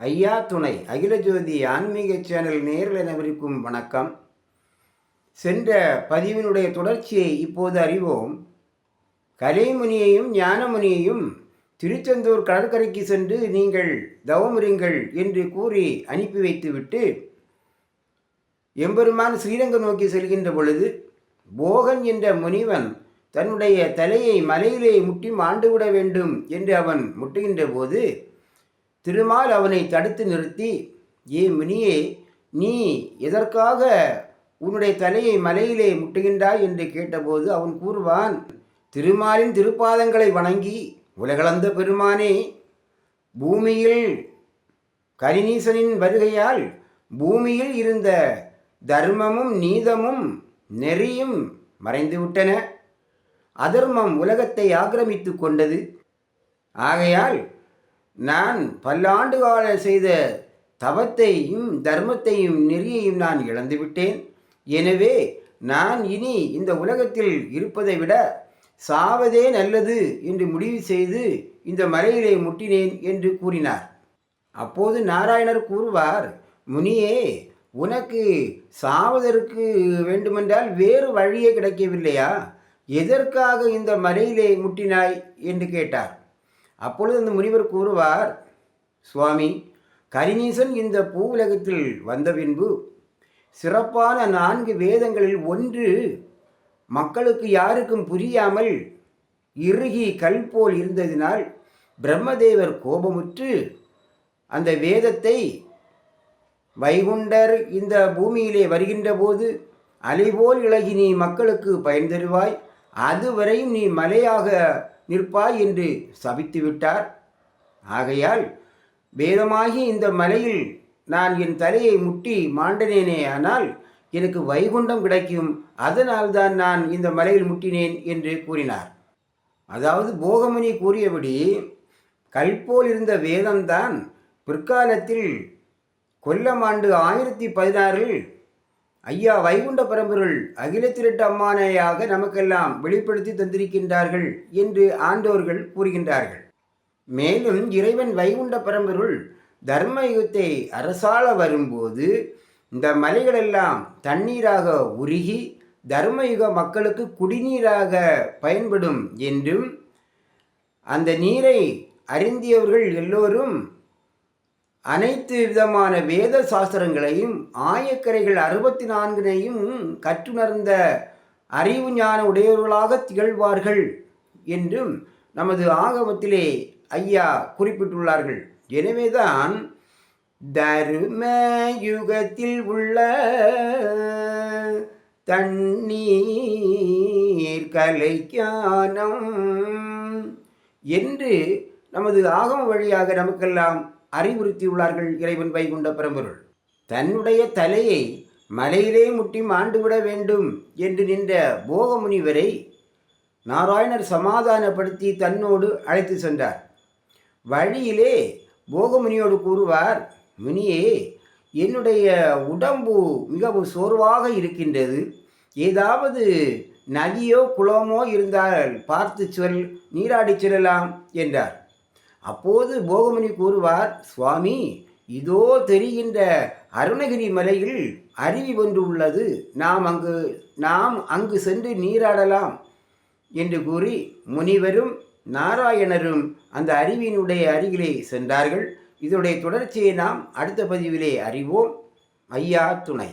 ஐயா துணை. அகில ஜோதி ஆன்மீக சேனல் நேரில் அனைவருக்கும் வணக்கம். சென்ற பதிவினுடைய தொடர்ச்சியை இப்போது அறிவோம். கலைமுனியையும் ஞானமுனியையும் திருச்செந்தூர் கடற்கரைக்கு சென்று நீங்கள் தவமுறிங்கள் என்று கூறி அனுப்பி வைத்துவிட்டு எம்பெருமான் ஸ்ரீரங்கம் நோக்கி செல்கின்ற பொழுது போகன் என்ற முனிவன் தன்னுடைய தலையை மலையிலே முட்டி மாண்டுவிட வேண்டும் என்று அவன் முட்டுகின்ற போது திருமால் அவனை தடுத்து நிறுத்தி ஏ முனியே நீ எதற்காக உன்னுடைய தலையை மலையிலே முட்டுகின்றாய்? என்று கேட்டபோது அவன் கூறுவான் திருமாலின் திருப்பாதங்களை வணங்கி உலகளந்த பெருமானே பூமியில் கரிநீசனின் வருகையால் பூமியில் இருந்த தர்மமும் நீதமும் நெறியும் மறைந்துவிட்டன. அதர்மம் உலகத்தை ஆக்கிரமித்து கொண்டது. ஆகையால் நான் பல்லாண்டு கால செய்த தவத்தையும் தர்மத்தையும் நெறியையும் நான் இழந்துவிட்டேன் எனவே நான் இனி இந்த உலகத்தில் இருப்பதை விட சாவதே நல்லது என்று முடிவு செய்து இந்த மலையிலே முட்டினேன் என்று கூறினார். அப்போது நாராயணர் கூறுவார் முனியே உனக்கு சாவதற்கு வேண்டுமென்றால் வேறு வழியே கிடைக்கவில்லையா? எதற்காக இந்த மலையிலே முட்டினாய்? என்று கேட்டார். அப்பொழுது அந்த முனிவர் கூறுவார் சுவாமி கரிநீசன் இந்த பூவுலகத்தில் வந்த பின்பு சிறப்பான நான்கு வேதங்களில் ஒன்று மக்களுக்கு யாருக்கும் புரியாமல் இறுகி கல் போல் இருந்ததினால் பிரம்மதேவர் கோபமுற்று அந்த வேதத்தை வைகுண்டர் இந்த பூமியிலே வருகின்ற போது அலைபோல் இழகி நீ மக்களுக்கு பயன் தருவாய். அதுவரையும் நீ மலையாக நிற்பாய் என்று சபித்துவிட்டார் ஆகையால் வேதமாகி இந்த மலையில் நான் என் தலையை முட்டி மாண்டனேனே ஆனால் எனக்கு வைகுண்டம் கிடைக்கும் அதனால்தான் நான் இந்த மலையில் முட்டினேன் என்று கூறினார். அதாவது போகமுனி கூறியபடி கல்போல் இருந்த வேதம்தான் பிற்காலத்தில் கொல்லம் ஆண்டு ஆயிரத்தி பதினாறில் ஐயா வைகுண்ட பரம்பொருள் அகிலத்திரட்டு அம்மானையாக நமக்கெல்லாம் வெளிப்படுத்தி தந்திருக்கின்றார்கள் என்று ஆண்டோர்கள் கூறுகின்றார்கள். மேலும் இறைவன் வைகுண்ட பரம்பொருள் தர்மயுகத்தை அரசாள வரும்போது இந்த மலைகளெல்லாம் தண்ணீராக உருகி தர்மயுக மக்களுக்கு குடிநீராக பயன்படும் என்றும் அந்த நீரை அறிந்தியவர்கள் எல்லோரும் அனைத்து விதமான வேத சாஸ்திரங்களையும் ஆயக்கரைகள் அறுபத்தி நான்கினையும் கற்றுணர்ந்த அறிவு ஞான உடையவர்களாக திகழ்வார்கள் என்றும் நமது ஆகமத்திலே ஐயா குறிப்பிட்டுள்ளார்கள். எனவேதான் தரும யுகத்தில் உள்ள தண்ணீர் கலைக்கானம் என்று நமது ஆகம வழியாக நமக்கெல்லாம் அறிவுறுத்தியுள்ளார்கள் இறைவன் வைகுண்ட பரம்பொருள். தன்னுடைய தலையை மலையிலே முட்டி மாண்டுவிட வேண்டும் என்று நின்ற போகமுனிவரை நாராயணர் சமாதானப்படுத்தி தன்னோடு அழைத்து சென்றார். வழியிலே போகமுனியோடு கூறுவார் முனியே என்னுடைய உடம்பு மிகவும் சோர்வாக இருக்கின்றது. ஏதாவது நதியோ குளமோ இருந்தால் பார்த்து சொல் நீராடி செல்லலாம் என்றார். அப்போது போகமணி கூறுவார் சுவாமி இதோ தெரிகின்ற அருணகிரி மலையில் அருவி ஒன்று உள்ளது. நாம் அங்கு நாம் அங்கு சென்று நீராடலாம் என்று கூறி முனிவரும் நாராயணரும் அந்த அருவியினுடைய அருகிலே சென்றார்கள். இதனுடைய தொடர்ச்சியை நாம் அடுத்த பதிவிலே அறிவோம். ஐயா துணை.